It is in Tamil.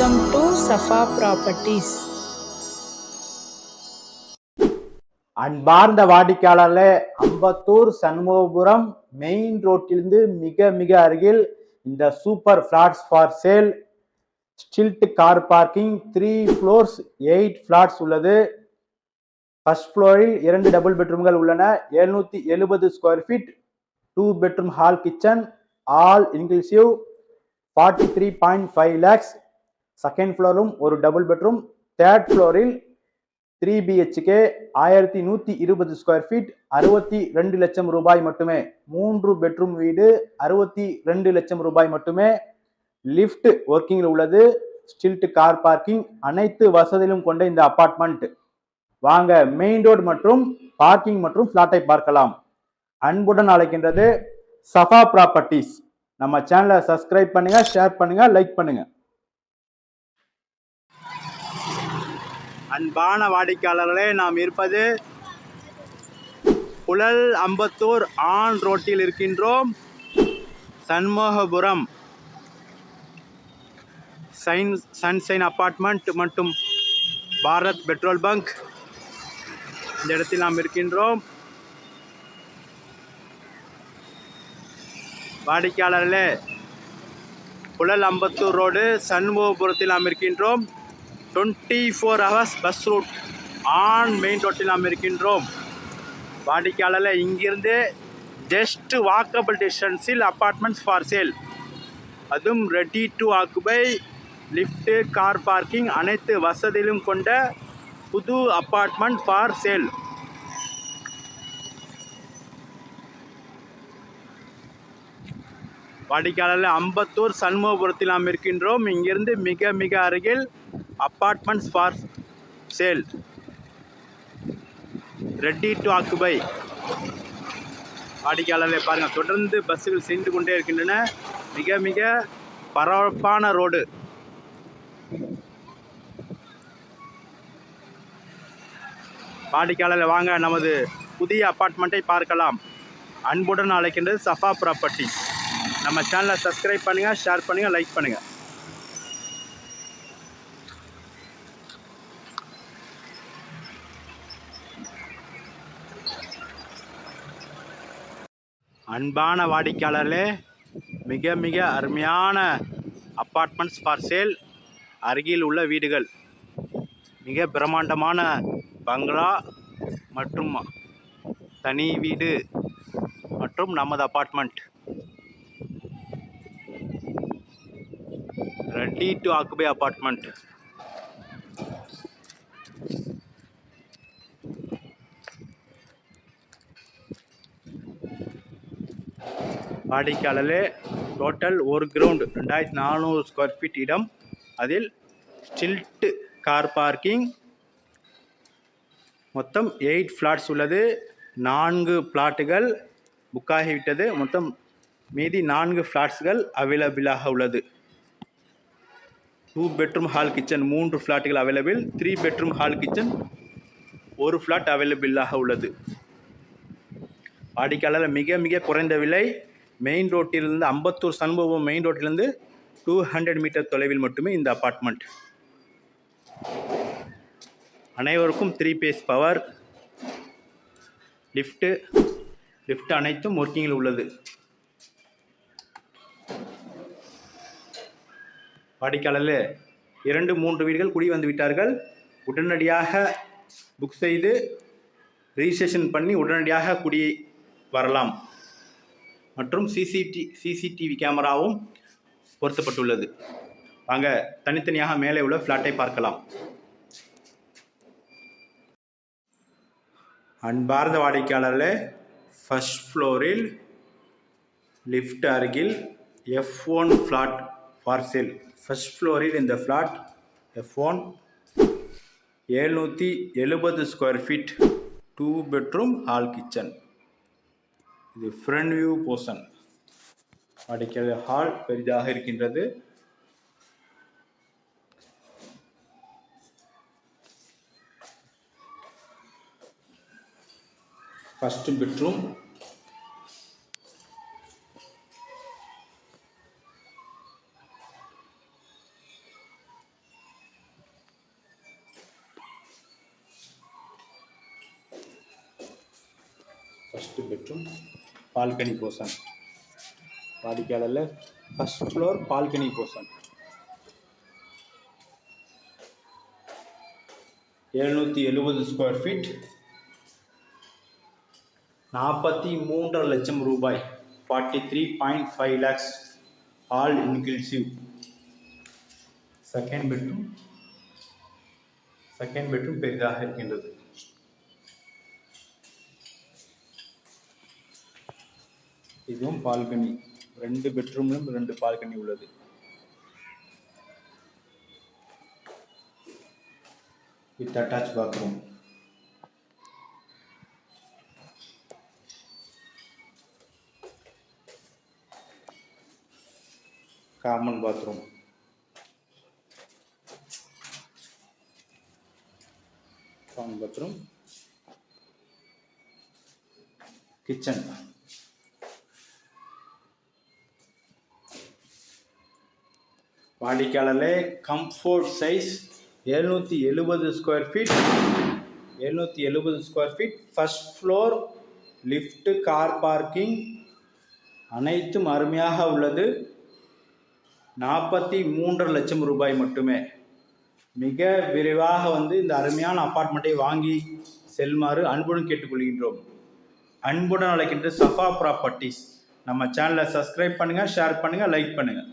வெல்கம் டு சஃபா ப்ராப்பர்ட்டிஸ் அன்பார்ந்த வாடிக்கையாளர்களே அம்பத்தூர் சண்முகபுரம் மெயின் ரோட்டிலிருந்து மிக மிக அருகில் இந்த super flats for sale stilt car parking three floors eight flats உள்ளது. ஃபர்ஸ்ட் ஃப்ளோரில் இரண்டு டபுள் பெட்ரூம்கள் உள்ளன. எழுநூத்தி எழுபது square feet two bedroom hall kitchen all inclusive forty three point five lakhs second ஃப்ளோரும் ஒரு டபுள் பெட்ரூம் தேர்ட் ஃப்ளோரில் த்ரீ பிஹெச்கே ஆயிரத்தி நூற்றி இருபது ஸ்கொயர் ஃபீட் அறுபத்தி ரெண்டு லட்சம் ரூபாய் மட்டுமே. மூன்று பெட்ரூம் வீடு அறுபத்தி ரெண்டு லட்சம் ரூபாய் மட்டுமே. லிஃப்ட் ஒர்க்கிங்கில் உள்ளது ஸ்டில்ட் கார் பார்க்கிங் அனைத்து வசதியிலும் கொண்ட இந்த அபார்ட்மெண்ட் வாங்க மெயின் ரோடு மற்றும் பார்க்கிங் மற்றும் ஃப்ளாட்டை பார்க்கலாம். அன்புடன் அழைக்கின்றது சஃபா ப்ராப்பர்ட்டிஸ் நம்ம சேனலை சப்ஸ்கிரைப் பண்ணுங்க ஷேர் பண்ணுங்க லைக் பண்ணுங்க. அன்பான வாடிக்கையாளர்களே நாம் இருப்பது புழல் அம்பத்தூர் ஆன் ரோட்டில் இருக்கின்றோம். சண்முகபுரம் சைன் சன்சைன் அப்பார்ட்மெண்ட் மற்றும் பாரத் பெட்ரோல் பங்க். இந்த இடத்தில் நாம் இருக்கின்றோம். வாடிக்கையாளர்களே புழல் அம்பத்தூர் ரோடு சண்முகபுரத்தில் நாம் இருக்கின்றோம். Twenty four hours bus route on main ரோட்டில் நாம் இருக்கின்றோம். வாடிக்கையாளரில் இங்கிருந்து ஜஸ்ட் வாக்கபிள் டிஸ்டன்ஸில் அப்பார்ட்மெண்ட்ஸ் ஃபார் சேல் அதுவும் ready to occupy lift car parking அனைத்து வசதியிலும் கொண்ட புது அப்பார்ட்மெண்ட் ஃபார் சேல் வாடிக்கையாளரில் அம்பத்தூர் சண்முகபுரத்தில் நாம் இருக்கின்றோம். இங்கிருந்து மிக மிக அருகில் apartments for sale. Ready to occupy. வாடிக்கையாளர்களை பாருங்கள் தொடர்ந்து பஸ்ஸுகள் சென்று கொண்டே இருக்கின்றன. மிக மிக பரபரப்பான ரோடு. வாடிக்கையாளர்கள் வாங்க. நமது புதிய அப்பார்ட்மெண்ட்டை பார்க்கலாம். அன்புடன் அழைக்கின்றது சஃபா ப்ராப்பர்ட்டி நம்ம சேனலை சப்ஸ்கிரைப் பண்ணுங்கள் ஷேர் பண்ணுங்கள் லைக் பண்ணுங்கள் அன்பான வாடிக்கையாளர்களே மிக மிக அருமையான அப்பார்ட்மெண்ட்ஸ் ஃபார் சேல் அருகில் உள்ள வீடுகள். மிக பிரம்மாண்டமான பங்களா மற்றும் தனி வீடு மற்றும் நமது apartment ready to occupy apartment வாடிக்கையாளர்களே டோட்டல் ஒரு கிரவுண்ட் ரெண்டாயிரத்தி நானூறு ஸ்கொயர் ஃபீட் இடம். அதில் ஸ்டில்ட்டு கார் பார்க்கிங் மொத்தம் எயிட் ஃப்ளாட்ஸ் உள்ளது. நான்கு பிளாட்டுகள் புக்காகிவிட்டது. மொத்தம் மீதி நான்கு ஃப்ளாட்ஸ்கள் அவைலபிளாக உள்ளது. டூ பெட்ரூம் ஹால் கிச்சன் மூன்று ஃப்ளாட்டுகள் available three bedroom hall kitchen ஒரு ஃப்ளாட் அவைலபிளாக உள்ளது. வாடிக்கையாளர் மிக மிக குறைந்த விலை. மெயின் ரோட்டிலிருந்து அம்பத்தூர் சண்முகம் மெயின் ரோட்டிலிருந்து டூ ஹண்ட்ரட் மீட்டர் தொலைவில் மட்டுமே இந்த அப்பார்ட்மெண்ட் அனைவருக்கும் three phase power lift lift அனைத்தும் ஒர்க்கிங்கில் உள்ளது. வாடிக்கையாளரில் இரண்டு மூன்று வீடுகள் குடி வந்து விட்டார்கள். உடனடியாக புக் செய்து ரிஜிஸ்ட்ரேஷன் பண்ணி உடனடியாக குடி வரலாம். மற்றும் சிசிடி சிசிடிவி கேமராவும் பொருத்தப்பட்டுள்ளது. வாங்க தனித்தனியாக மேலே உள்ள ஃப்ளாட்டை பார்க்கலாம். அன்பார்ந்த வாடிக்கையாளர்களே ஃபர்ஸ்ட் ஃப்ளோரில் லிஃப்ட் அருகில் F one flat for sale first ஃப்ளோரில் இந்த ஃப்ளாட் எஃப் ஒன் எழுநூற்றி எழுபது square feet two bedroom hall kitchen இது ஃப்ரண்ட் வியூ போர்ஷன் அடிக்கிறது ஹால் பெரிதாக இருக்கின்றது. First bedroom first bedroom balcony portion வாடிக்கையாளரில் first floor balcony portion எழுநூற்றி எழுபது ஸ்கொயர் ஃபீட் நாற்பத்தி மூன்றரை லட்சம் ரூபாய். Forty three point five lakhs all inclusive second bedroom second bedroom பெரிதாக இருக்கின்றது. இதுவும் பால்கனி. ரெண்டு பெட்ரூம்லும் ரெண்டு பால்கனி உள்ளது. With attach bathroom. Common bathroom. Common bathroom. Kitchen. வாடிக்கையாளர்களே கம்ஃபோர்ட் சைஸ் எழுநூற்றி எழுபது ஸ்கொயர் ஃபீட் எழுநூற்றி எழுபது square feet first floor lift car parking அனைத்தும் அருமையாக உள்ளது. நாற்பத்தி மூன்றரை லட்சம் ரூபாய் மட்டுமே. மிக விரைவாக வந்து இந்த அருமையான அப்பார்ட்மெண்ட்டை வாங்கி செல்லுமாறு அன்புடன் கேட்டுக்கொள்கின்றோம். அன்புடன் அழைக்கின்ற சஃபா ப்ராப்பர்ட்டிஸ் நம்ம சேனலை சப்ஸ்கிரைப் பண்ணுங்கள் ஷேர் பண்ணுங்கள் லைக் பண்ணுங்கள்